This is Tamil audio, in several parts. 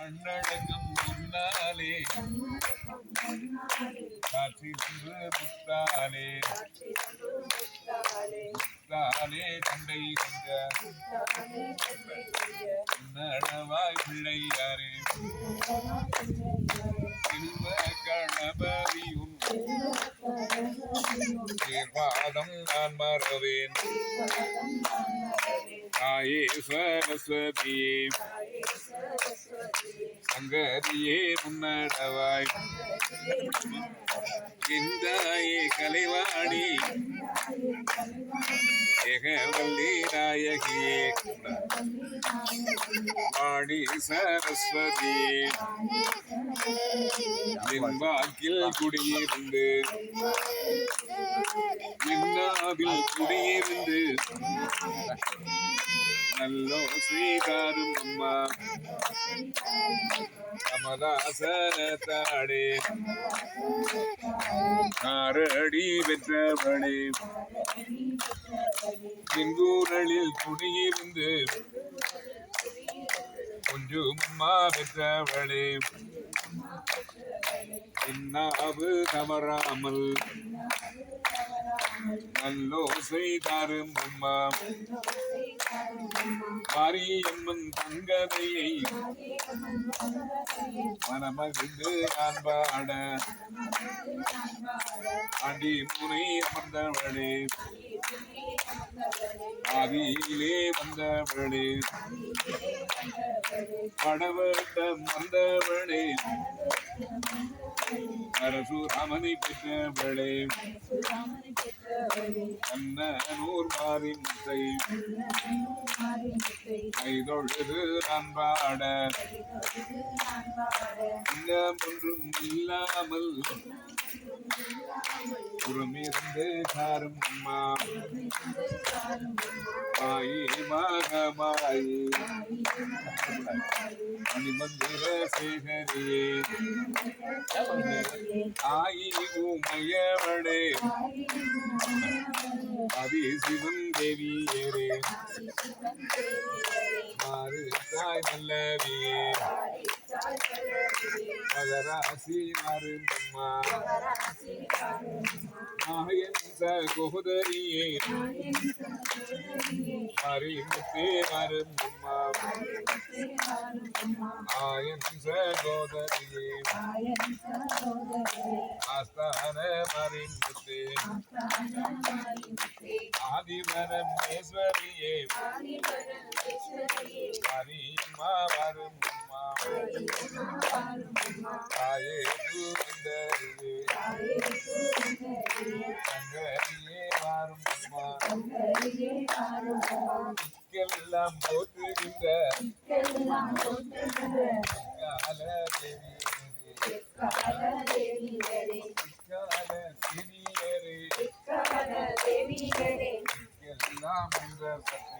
கண்ணடங்கும் முன்னாலே. காட்சி தந்து முத்தாலே முத்தாலே தந்தை கொண்ட நடவாய் பிள்ளையாரே. செல்வ கணபதியும். தேர்வாதம் நான் மறவேன். தாயே சரஸ்வதியே. சங்கரியே முன்னடவாய். இந்தாயே கலைவாணி. ஏகவல்லி நாயகியே வாணி சரஸ்வதியே என் வாக்கில் குடியிருந்து. இன்னாவில் குடியிருந்து. நல்லோ ஸ்ரீகாரும் அம்மா. கமலாசன தாடே ஆரடி பெற்றவளே எங்கூரலில் குடியிருந்து கொஞ்சம் அம்மா பெற்றவளே இன்னாவு தவறாமல் நல்லோசை தாரும் அம்மா. மாரியம்மன் தங்கதையை மனமகிழ்ந்து நான் பாட அடி முனை அமர்ந்தவளே. ஆதியிலே வந்தவளே. படவட்டம் வந்தவளே. பரசுராமனை பெற்றவளே. கண்ணனூர் மாறி முத்தை கைதொழுது நான் பாட ஒன்றும் இல்லாமல் புறமிருந்து சாரும் அம்மா. மாயி மகமாயி. மணிமந்திர சேகரியே. ஆயி உமையவளே அதி சிவன் தேவியரே மாறு தாய் நல்லவியே. மகராசி அம்மா மாயன் சகோதரியே மறிமுத்தே மாறு அம்மா ஆயன் சகோதரியே ஆஸ்தான மறிமுத்தே ஆதிபரமேஸ்வரியே மரியம்மா தாயே தூந்தரியே சங்கரியே வரும் அம்மா எல்லாம் போற்றுகின்ற கால தேவியரே கால தேவியரே எல்லாம் என்ற சக்தி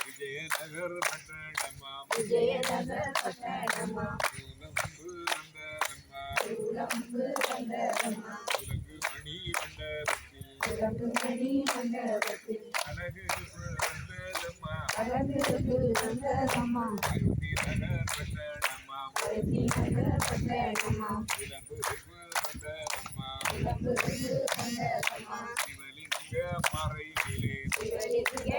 விஜயநகர் பட்டணம்மா விஜயநகர் பட்டணமா உலம்பு வந்தரம்மா உலகு மணி மண்டபத்தில் உலகுமணி மண்டபத்தில் அழகு வந்ததம்மா அழகு வந்தரம்மா அருத்தி பட்டணமா சிவலிங்க மறைவிலே.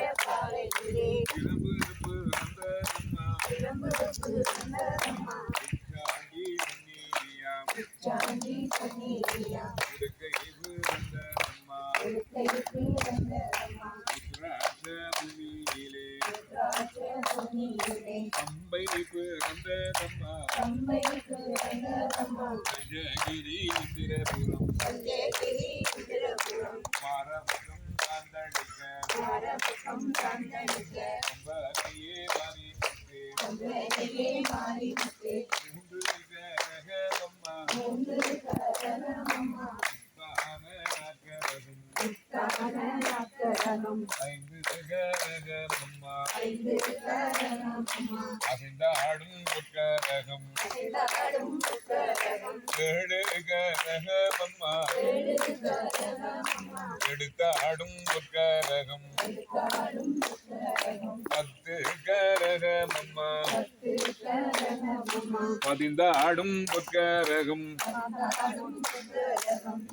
அம்மை பிறந்ததம்மா கஜகிரி இந்திரபுரம் சஞ்சயகிரி இந்திரபுரம் மாரபுரம் மாறிவிட்டு மாறிவிட்டு மூன்று மூன்று ஐந்து அசைந்தாடும் பொற்கரகம் சிதாடும் கரணம் ஏழு கரகமம்மா ஏழு கரணமம்மா பதிந்தாடும் பொற்கரகம்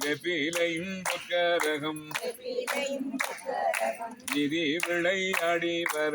வெப்பிலையும் பொற்கரகம் விதி விளையாடி வர